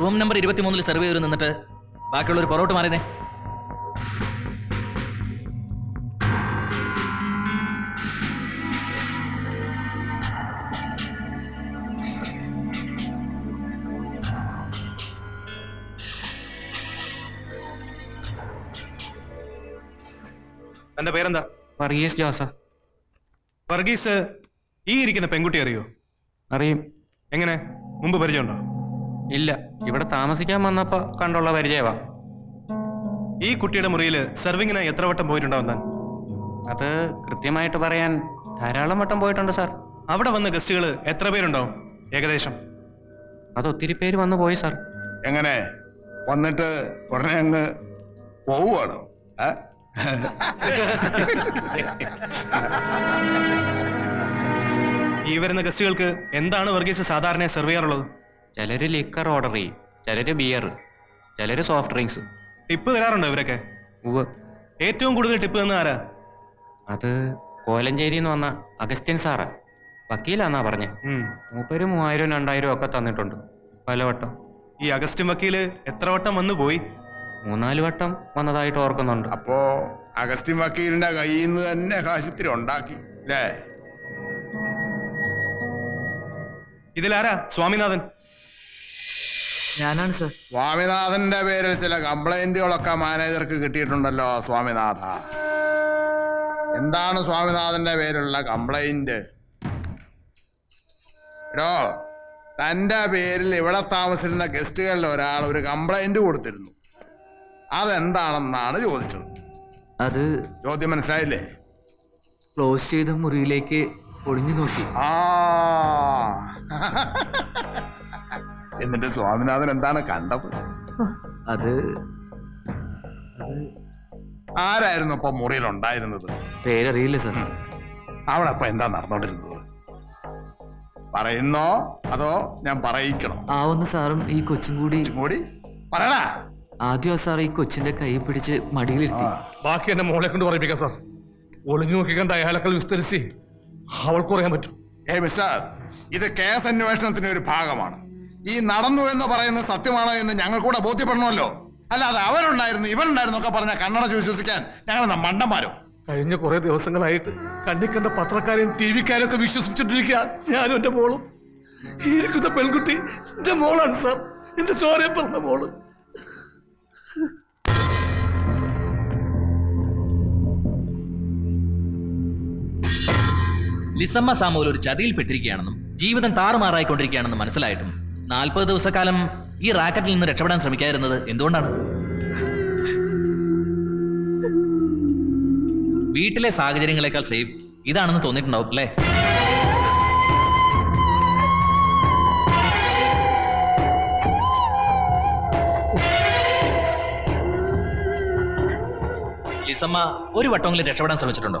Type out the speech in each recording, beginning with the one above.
Room number ഇരുപത്തിമൂന്നിൽ serve ചെയ്ത് നിന്നിട്ട് ബാക്കിയുള്ളവർ പുറകോട്ട് മാറിയതേ. തന്റെ പേരെന്താ? വർഗീസ് ജോസഫ്. വർഗീസ് ഈ ഇരിക്കുന്ന പെൺകുട്ടി അറിയോ? അറിയും. എങ്ങനെ? മുമ്പ് പരിചയമുണ്ടോ? ഇല്ല ഇവിടെ താമസിക്കാൻ വന്നപ്പോ കണ്ടുള്ള പരിചയവാ. ഈ കുട്ടിയുടെ മുറിയിൽ സെർവിങ്ങിന് എത്ര വട്ടം പോയിട്ടുണ്ടാവും താൻ അത് കൃത്യമായിട്ട് പറയാൻ ധാരാളം വട്ടം പോയിട്ടുണ്ട് സാർ. അവിടെ വന്ന ഗസ്റ്റുകൾ എത്ര പേരുണ്ടാവും ഏകദേശം? അത് ഒത്തിരി പേര് വന്നു പോയി സാർ. എങ്ങനെ? വന്നിട്ട് ഉടനെ അങ്ങ് പോവുകയാണോ ഈ വരുന്ന ഗസ്റ്റുകൾക്ക് എന്താണ് വർഗീസ് സാധാരണ സെർവ് ചെയ്യാറുള്ളത്? ചിലര് ലിക്കർ ഓർഡർ ചെയ്യും. ചിലര് ബിയർ ചിലര് സോഫ്റ്റ് ഡ്രിങ്ക്സ് ടിപ്പ് തരാറുണ്ടോ ഇവരൊക്കെ? ഉവ് ഏറ്റവും കൂടുതൽ ടിപ്പ് തന്ന ആരാ? അത് കോലഞ്ചേരി എന്ന് വന്ന അഗസ്റ്റിൻ സാറാ. വക്കീലാന്നാ പറഞ്ഞേ. മൂപ്പര് മൂവായിരം രണ്ടായിരം ഒക്കെ തന്നിട്ടുണ്ട്. പലവട്ടം. ഈ അഗസ്റ്റിൻ വക്കീൽ എത്ര വട്ടം വന്നു പോയി? മൂന്നാൽ വട്ടം വന്നതായിട്ട് ഓർക്കുന്നുണ്ട്. അപ്പോ അഗസ്റ്റിൻ വക്കീലിന്റെ കയ്യിൽ നിന്ന് തന്നെ കാശിത്തിരി ഉണ്ടാക്കി അല്ലേ ഇതിലാരാ? സ്വാമിനാഥൻ. ഞാനാണ് സർ. സ്വാമിനാഥന്റെ പേരിൽ ചില കംപ്ലൈന്റുകളൊക്കെ മാനേജർക്ക് കിട്ടിയിട്ടുണ്ടല്ലോ സ്വാമിനാഥ. എന്താണ് സ്വാമിനാഥന്റെ പേരിലുള്ള കംപ്ലൈന്റ്? എടോ തന്റെ പേരിൽ ഇവിടെ താമസിക്കുന്ന ഗസ്റ്റുകളിൽ ഒരാൾ ഒരു കംപ്ലൈന്റ് കൊടുത്തിരുന്നു. അതെന്താണെന്നാണ് ചോദിച്ചത്? അത് ചോദ്യം മനസ്സിലായില്ലേ? ക്ലോസ് ചെയ്ത മുറിയിലേക്ക് ഒളിഞ്ഞു നോക്കി. ആ. എന്നിട്ട് സ്വാമിനാഥൻ എന്താണ് കണ്ടത്? അത് ആരായിരുന്നു അപ്പൊ മുറിയിൽ ഉണ്ടായിരുന്നത്? പേരറിയില്ല സാർ അവിടെ അപ്പൊ എന്താ നടന്നോണ്ടിരുന്നത്? പറയുന്നോ? അതോ ഞാൻ പറയിക്കണോ? ആവുന്ന സാറും ഈ കൊച്ചും കൂടി കൂടി പറയടാ. ആദ്യം സാർ ഈ കൊച്ചിന്റെ കൈ പിടിച്ച് മടിയിലിരുത്തി. ബാക്കി എന്റെ മോളെ കൊണ്ട് പറയിപ്പിക്കാം സാർ. ഒളിഞ്ഞു നോക്കി കണ്ട അയാളെക്കാൾ വിസ്തരിച്ച് അവൾക്ക് പറയാൻ പറ്റും. ഏ മിസ്റ്റർ ഇത് കേസ് അന്വേഷണത്തിന്റെ ഒരു ഭാഗമാണ്. ഈ നടന്നു എന്ന് പറയുന്നത് സത്യമാണോ എന്ന് ഞങ്ങൾ കൂടെ ബോധ്യപ്പെടണമല്ലോ. അല്ലാതെ അവരുണ്ടായിരുന്നു ഇവരുണ്ടായിരുന്നു ഒക്കെ പറഞ്ഞ കണ്ണട വിശ്വസിക്കാൻ ഞങ്ങൾ മണ്ടന്മാരോ. കഴിഞ്ഞ കുറെ ദിവസങ്ങളായിട്ട് കണ്ണിക്കണ്ട കണ്ട പത്രക്കാരെയും ടി വിക്കാരെയും ഒക്കെ വിശ്വസിച്ചിട്ടിരിക്കുക ഞാനും എന്റെ മോളും. ഈ ഇരിക്കുന്ന പെൺകുട്ടി എന്റെ മോളാണ് സാർ. എന്റെ ചോരയെ പറഞ്ഞ മോൾ. ലിസമ്മ സാമൂൽ ഒരു ചതിയിൽപ്പെട്ടിരിക്കുകയാണെന്നും ജീവിതം താറുമാറായിക്കൊണ്ടിരിക്കുകയാണെന്നും മനസ്സിലായിട്ടും നാൽപ്പത് ദിവസക്കാലം ഈ റാക്കറ്റിൽ നിന്ന് രക്ഷപ്പെടാൻ ശ്രമിക്കാതിരുന്നത് എന്തുകൊണ്ടാണ്? വീട്ടിലെ സാഹചര്യങ്ങളെക്കാൾ സേഫ് ഇതാണെന്ന് തോന്നിയിട്ടുണ്ടാവും അല്ലേ? ലിസമ്മ ഒരു വട്ടമെങ്കിലും രക്ഷപ്പെടാൻ ശ്രമിച്ചിട്ടുണ്ടോ?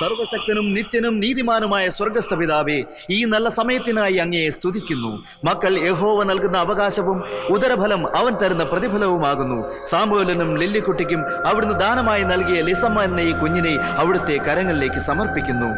സർവശക്തനും നിത്യനും നീതിമാനുമായ സ്വർഗസ്ഥ പിതാവേ ഈ നല്ല സമയത്തിനായി അങ്ങയെ സ്തുതിക്കുന്നു. മക്കൾ യഹോവ നൽകുന്ന അവകാശവും ഉദരഫലം അവൻ തരുന്ന പ്രതിഫലവുമാകുന്നു. സാമൂലനും ലില്ലിക്കുട്ടിക്കും അവിടുന്ന് ദാനമായി നൽകിയ ലിസമ്മ എന്ന ഈ കുഞ്ഞിനെ അവിടുത്തെ കരങ്ങളിലേക്ക് സമർപ്പിക്കുന്നു.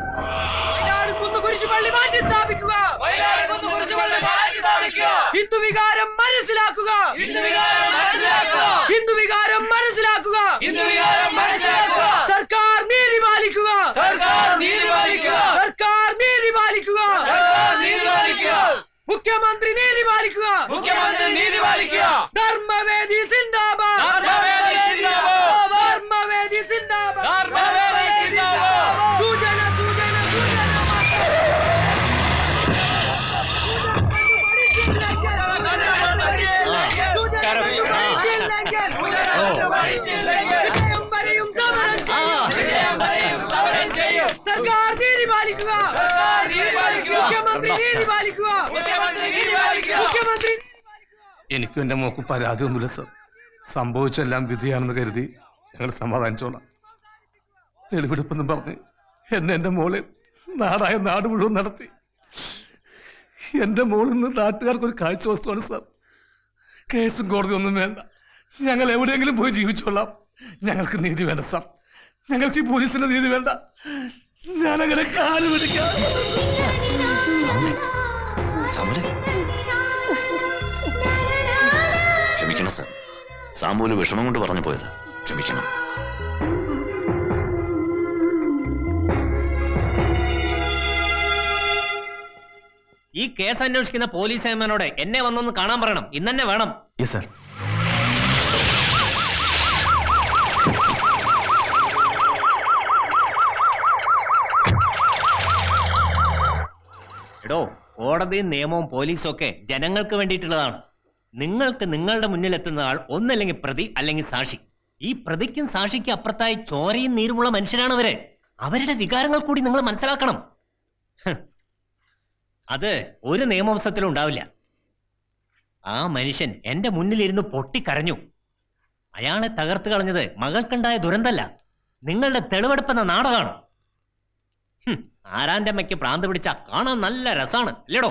ഹിന്ദു വികാരം മനസ്സിലാക്കുക. ഹിന്ദു വികാരം മനസ്സിലാക്കുക. ഹിന്ദു വികാരം മനസ്സിലാക്കുക ഹിന്ദു വികാരം മനസ്സിലാക്കുക സർക്കാർ നീതി പാലിക്കുക സർക്കാർ നീതി പാലിക്കുക സർക്കാർ നീതി പാലിക്കുക സർക്കാർ നീതി പാലിക്കുക മുഖ്യമന്ത്രി നീതി പാലിക്കുക. മുഖ്യമന്ത്രി നീതി പാലിക്കുക. എനിക്കും എന്റെ മോക്ക് പരാതിയൊന്നുമില്ല സർ. സംഭവിച്ചെല്ലാം വിധിയാണെന്ന് കരുതി ഞങ്ങൾ സമാധാനിച്ചോളാം. തെളിവെടുപ്പെന്നും പറഞ്ഞ് എന്നെ എന്റെ മോളെ നാടായ നാട് മുഴുവൻ നടത്തി. എന്റെ മോളിൽ നിന്ന് നാട്ടുകാർക്കൊരു കാഴ്ച വസ്തുവാണ് സർ. കേസും കോടതി ഒന്നും വേണ്ട. ഞങ്ങൾ എവിടെയെങ്കിലും പോയി ജീവിച്ചോളാം. ഞങ്ങൾക്ക് നീതി വേണ്ട സർ. ഞങ്ങൾക്ക് ഈ പോലീസിന്റെ നീതി വേണ്ട. ഞാനങ്ങനെ കാൽ പിടിക്കാം. ക്ഷമിക്കണം സർ. സാമ്പൂൽ വിഷമം കൊണ്ട് പറഞ്ഞു പോയത്. ക്ഷമിക്കണം. ഈ കേസ് അന്വേഷിക്കുന്ന പോലീസ് ഏമാനോട് എന്നെ വന്നൊന്ന് കാണാൻ പറയണം. ഇന്നെ വേണം. Yes sir. എടോ കോടതിയും നിയമവും പോലീസും ഒക്കെ ജനങ്ങൾക്ക് വേണ്ടിയിട്ടുള്ളതാണ്. നിങ്ങൾക്ക് നിങ്ങളുടെ മുന്നിൽ എത്തുന്ന ആൾ ഒന്നല്ലെങ്കിൽ പ്രതി അല്ലെങ്കിൽ സാക്ഷി. ഈ പ്രതിക്കും സാക്ഷിക്കും അപ്പുറത്തായി ചോരയും നീരുമുള്ള മനുഷ്യരാണ് അവർ. അവരുടെ വികാരങ്ങൾ കൂടി നിങ്ങൾ മനസ്സിലാക്കണം. അത് ഒരു നിയമവസത്തിലും ഉണ്ടാവില്ല. ആ മനുഷ്യൻ എന്റെ മുന്നിലിരുന്ന് പൊട്ടിക്കരഞ്ഞു. അയാളെ തകർത്ത് കളഞ്ഞത് മകൾക്കുണ്ടായ ദുരന്തല്ല നിങ്ങളുടെ തെളിവെടുപ്പെന്ന നാടകമാണ് ആരാന്റെ അമ്മയ്ക്ക് പ്രാന്ത് പിടിച്ച കാണാൻ നല്ല രസാണ് അല്ലേടോ.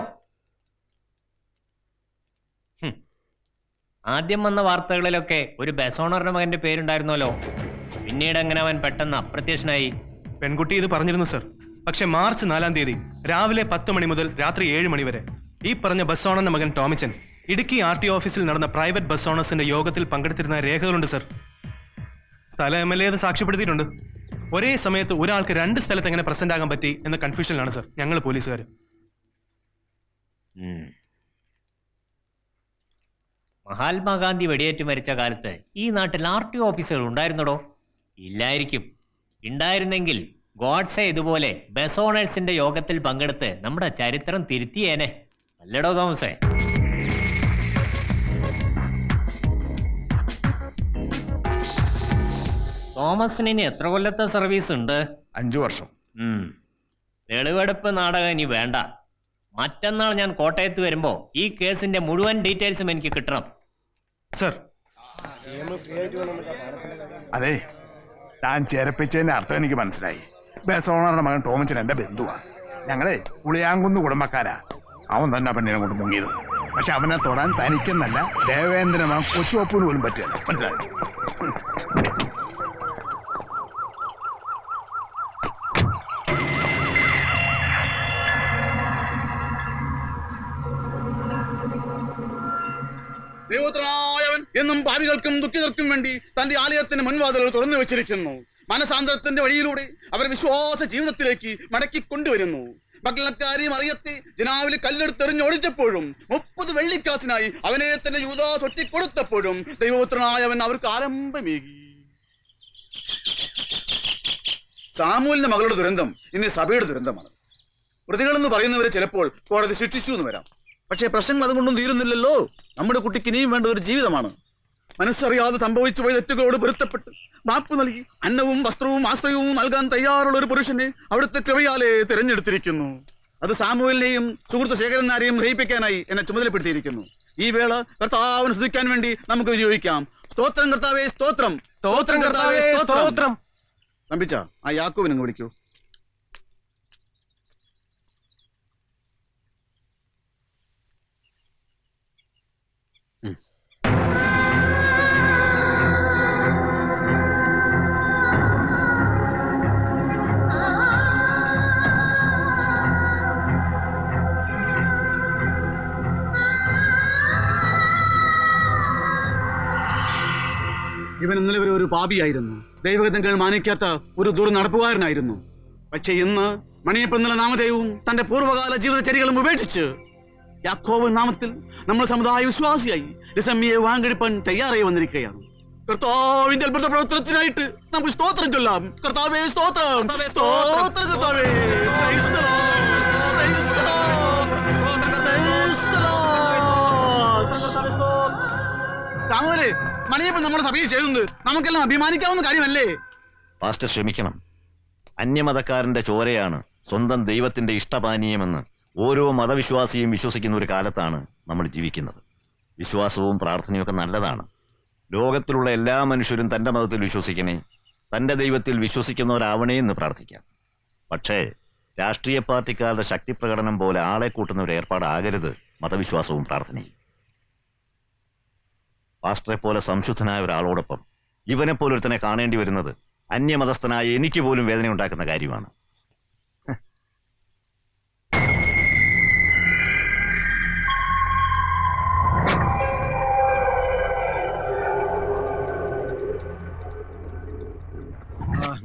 ആദ്യം വന്ന വാർത്തകളിലൊക്കെ ഒരു ബസോണറിന്റെ മകന്റെ പേരുണ്ടായിരുന്നല്ലോ. പിന്നീട് അങ്ങനെ അവൻ പെട്ടെന്ന് അപ്രത്യക്ഷനായി? പെൺകുട്ടി ഇത് പറഞ്ഞിരുന്നു സർ. പക്ഷെ മാർച്ച് നാലാം തീയതി രാവിലെ പത്ത് മണി മുതൽ രാത്രി ഏഴ് മണി വരെ ഈ പറഞ്ഞ ബസ് ഓണറിന്റെ മകൻ ടോമിച്ചൻ ഇടുക്കി ആർ ടി ഓഫീസിൽ നടന്ന പ്രൈവറ്റ് ബസ് ഓണേഴ്സിന്റെ യോഗത്തിൽ പങ്കെടുത്തിരുന്ന രേഖകളുണ്ട് സർ. സ്ഥലം എം എൽ എ അത് സാക്ഷ്യപ്പെടുത്തിയിട്ടുണ്ട്. ഒരേ സമയത്ത് ഒരാൾക്ക് രണ്ട് സ്ഥലത്ത് എങ്ങനെ പ്രസന്റ് ആകാൻ പറ്റി എന്ന കൺഫ്യൂഷനിലാണ് സർ ഞങ്ങൾ പോലീസുകാർ മഹാത്മാഗാന്ധി വെടിയേറ്റ് മരിച്ച കാലത്ത് ഈ നാട്ടിൽ ആർ ടി ഓഫീസുകൾ ഉണ്ടായിരുന്നടോ? ഇല്ലായിരിക്കും. ഉണ്ടായിരുന്നെങ്കിൽ ഗോഡ്സെ ഇതുപോലെ ബസ് ഓണേഴ്സിന്റെ യോഗത്തിൽ പങ്കെടുത്ത് നമ്മുടെ ചരിത്രം തിരുത്തിയേനെ. അല്ലടോ തോമസേ. തോമസിന് ഇനി എത്ര കൊല്ലത്തെ സർവീസ് ഉണ്ട്? അഞ്ചു വർഷം. ഉം. തെളിവെടുപ്പ് നാടകം ഇനി വേണ്ട. മറ്റന്നാൾ ഞാൻ കോട്ടയത്ത് വരുമ്പോ ഈ കേസിന്റെ മുഴുവൻ ഡീറ്റെയിൽസും എനിക്ക് കിട്ടണം. സർ. അതെ. താൻ ചേരപ്പിച്ചതിന്റെ അർത്ഥം എനിക്ക് മനസ്സിലായി. ബസ് ഓണറുടെ മകൻ ടോമിച്ചൻ എന്റെ ബന്ധുവാ. ഞങ്ങളെ പുളിയാങ്കുന്ന് കുടുംബക്കാരാ. അവൻ തന്നെ ആ പെണ്ണിനെ കൊണ്ട് മുങ്ങിയത്. പക്ഷെ അവനെ തൊടാൻ തനിക്കെന്നല്ല ദേവേന്ദ്രൻ കൊച്ചുവപ്പൂന് പോലും പറ്റില്ല മനസ്സിലായി? ദൈവോത്തരായവൻ എന്നും ഭാവികൾക്കും ദുഃഖിതർക്കും വേണ്ടി തന്റെ ആലയത്തിന്റെ മുൻവാതിലുകൾ തുറന്നു വെച്ചിരിക്കുന്നു. മനസാന്തരത്തിന്റെ വഴിയിലൂടെ അവർ വിശ്വാസ ജീവിതത്തിലേക്ക് മടക്കി കൊണ്ടുവരുന്നു. അറിയത്തി ജനാവിൽ കല്ലെടുത്തെറിഞ്ഞ് ഓടിച്ചപ്പോഴും മുപ്പത് വെള്ളിക്കാസിനായി അവനെ തന്നെ യൂതാ തൊട്ടിക്കൊടുത്തപ്പോഴും ദൈവപുത്രനായവൻ അവർക്ക് ആരംഭമേകി. സാമൂലിന്റെ മകളുടെ ദുരന്തം ഇന്ന് സഭയുടെ ദുരന്തമാണ്. പ്രതികളെന്ന് പറയുന്നവരെ ചിലപ്പോൾ കോടതി ശിക്ഷിച്ചു എന്ന് വരാം. പക്ഷേ പ്രശ്നങ്ങൾ അതുകൊണ്ടും തീരുന്നില്ലല്ലോ. നമ്മുടെ കുട്ടിക്ക് ഇനിയും വേണ്ട ഒരു ജീവിതമാണ്. മനസ്സറിയാതെ സംഭവിച്ചു പോയ തെറ്റുകളോട് പൊരുത്തപ്പെട്ട് മാപ്പ് നൽകി അന്നവും വസ്ത്രവും ആശ്രയവും നൽകാൻ തയ്യാറുള്ള ഒരു പുരുഷനെ അവിടുത്തെ കൃപയാലെ തിരഞ്ഞെടുത്തിരിക്കുന്നു. അത് സാമുവലിനെയും സുഹൃത്ത് ശേഖരനാരെയും ഗ്രഹിപ്പിക്കാനായി എന്നെ ചുമതലപ്പെടുത്തിയിരിക്കുന്നു. ഈ വേള കർത്താവിനെ ശ്രദ്ധിക്കാൻ വേണ്ടി നമുക്ക് വിനിയോഗിക്കാം. സ്തോത്രം കർത്താവേ സ്തോത്രം. സ്തോത്രം കർത്താവേ സ്തോത്രം. തമ്പിച്ച ആ യാക്കോവിനെ വിളിക്കൂ. ഇവൻ ഇന്നലെ വരെ ഒരു പാപിയായിരുന്നു. ദൈവഗതങ്ങൾ മാനിക്കാത്ത ഒരു ദുർനടപ്പുകാരനായിരുന്നു പക്ഷെ ഇന്ന് മണിയപ്പൻ എന്നുള്ള നാമധേയവും തന്റെ പൂർവകാല ജീവിതചര്യകളും ഉപേക്ഷിച്ച് യാക്കോവ് നാമത്തിൽ നമ്മൾ സമുദായ വിശ്വാസിയായി രസമ്യയെ വാങ്കെടുപ്പാൻ തയ്യാറായി വന്നിരിക്കുകയാണ്. കർത്താവിന്റെ അത്ഭുത പ്രവർത്തനത്തിനായിട്ട് നമുക്ക് സ്തോത്രം ചൊല്ലാം. കർത്താവേ സ്തോത്രം. സ്തോത്രം. കർത്താവേ. സാമുവലേ മണിയപ്പൻ നമ്മുടെ സഭയിൽ ചെയ്യുന്നത് നമുക്കെല്ലാം അഭിമാനിക്കാവുന്ന കാര്യമല്ലേ? പാസ്റ്റർ ശ്രമിക്കണം അന്യമതക്കാരന്റെ ചോരയാണ് സ്വന്തം ദൈവത്തിന്റെ ഇഷ്ടപാനീയമെന്ന്. ഓരോ മതവിശ്വാസിയും വിശ്വസിക്കുന്ന ഒരു കാലത്താണ് നമ്മൾ ജീവിക്കുന്നത്. വിശ്വാസവും പ്രാർത്ഥനയും ഒക്കെ നല്ലതാണ്. ലോകത്തിലുള്ള എല്ലാ മനുഷ്യരും തന്റെ മതത്തിൽ വിശ്വസിക്കണേ തന്റെ ദൈവത്തിൽ വിശ്വസിക്കുന്നവരാവണേ എന്ന് പ്രാർത്ഥിക്കാം. പക്ഷേ രാഷ്ട്രീയ പാർട്ടിക്കാരുടെ ശക്തി പ്രകടനം പോലെ ആളെ കൂട്ടുന്ന ഒരു ഏർപ്പാടാകരുത് മതവിശ്വാസവും പ്രാർത്ഥനയും. പാസ്റ്ററെ പോലെ സംശുദ്ധനായ ഒരാളോടൊപ്പം ഇവനെപ്പോലൊരുത്തനെ കാണേണ്ടി വരുന്നത് അന്യമതസ്ഥനായ എനിക്ക് പോലും വേദന ഉണ്ടാക്കുന്ന കാര്യമാണ്.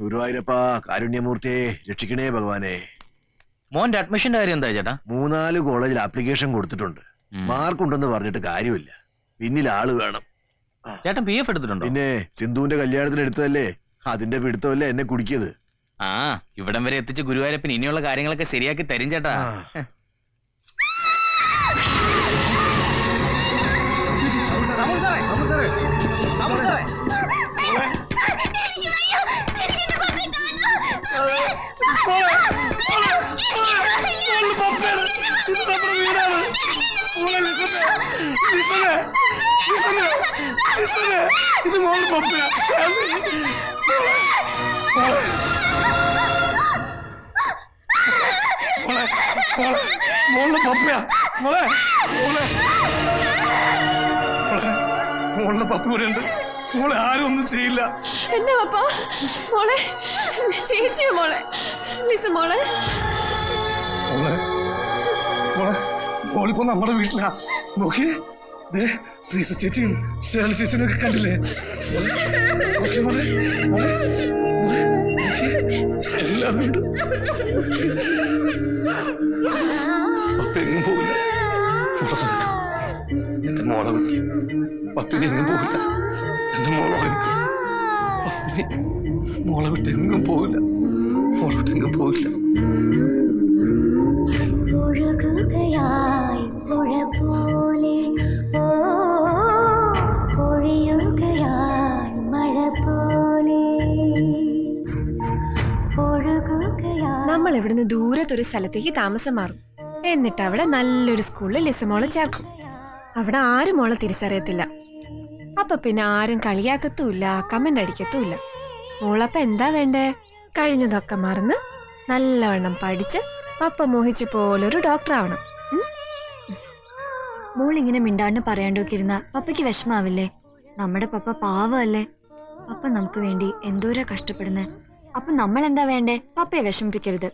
ഗുരുവായൂരപ്പ കാരുണ്യമൂർത്തിയെ രക്ഷിക്കണേ ഭഗവാനെ. മോന്റെ അഡ്മിഷന്റെ കാര്യം എന്താ ചേട്ടാ? മൂന്നാൽ കോളേജിൽ ആപ്ലിക്കേഷൻ കൊടുത്തിട്ടുണ്ട്. മാർക്ക് ഉണ്ടെന്ന് പറഞ്ഞിട്ട് കാര്യമില്ല. പിന്നിൽ ആൾ വേണം. ചേട്ടൻ പി എഫ് എടുത്തിട്ടുണ്ടോ? പിന്നെ സിന്ധുവിന്റെ കല്യാണത്തിന് എടുത്തതല്ലേ? അതിന്റെ പിടുത്തമല്ലേ എന്നെ കുടിക്കിയത്. ആ ഇവിടം വരെ എത്തിച്ച് ഗുരുവായൂരപ്പൻ ഇനിയുള്ള കാര്യങ്ങളൊക്കെ ശരിയാക്കി തരും ചേട്ടാ. ഇത് മോൾ പപ്പയാ മോളെ മോളെ മോളുടെ പപ്പയാ മോളെ മോളെ. മോളെ മോളുടെ പപ്പ ഇവിടെ ഉണ്ട്. മോളെ ആരും ഒന്നും ചെയ്യില്ല. എന്നെ പപ്പ മോളെ ചേച്ചിയോ മോളെ. ലിസു മോളെ. മോളെ മോളെ മോളിപ്പോ നമ്മുടെ വീട്ടിലാ. നോക്കി ദേ ട്രീസ ചേച്ചിയും ഷേളി ചേച്ചിനൊക്കെ കണ്ടില്ലേ? മോളെ, നോക്കി മോളെ മോളെ മോളെ നോക്കി എല്ലാവരും ഉണ്ട് എങ്ങും പോകില്ല. എന്റെ മോളെ പപ്പിനി എങ്ങും പോകില്ല എന്റെ മോളെ മോളെ വിട്ട് എങ്ങും പോകില്ല മോളെ വിട്ട് എങ്ങും പോവില്ല. നമ്മൾ ഇവിടുന്ന് ദൂരത്തൊരു സ്ഥലത്തേക്ക് താമസം മാറും. എന്നിട്ട് അവിടെ നല്ലൊരു സ്കൂളിൽ ലിസമോളെ ചേർക്കും. അവിടെ ആരും മോളെ തിരിച്ചറിയത്തില്ല. അപ്പൊ പിന്നെ ആരും കളിയാക്കത്തുമില്ല കമന്റ് അടിക്കത്തുമില്ല. മോളപ്പ എന്താ വേണ്ടേ? കഴിഞ്ഞതൊക്കെ മറന്ന് നല്ലവണ്ണം പഠിച്ച് അപ്പ മോഹിച്ച പോലൊരു ഡോക്ടർ ആവണം മോൾ ഇങ്ങനെ മിണ്ടാണ്ട് പറയാണ്ടൊക്കെ ഇരുന്ന പപ്പയ്ക്ക് വിഷമാവില്ലേ? നമ്മുടെ പപ്പ പാവമല്ലേ? പപ്പ നമുക്ക് വേണ്ടി എന്തോരാ കഷ്ടപ്പെടുന്നത് അപ്പൊ നമ്മൾ എന്താ വേണ്ടേ? പപ്പയെ വിഷമിപ്പിക്കരുത്.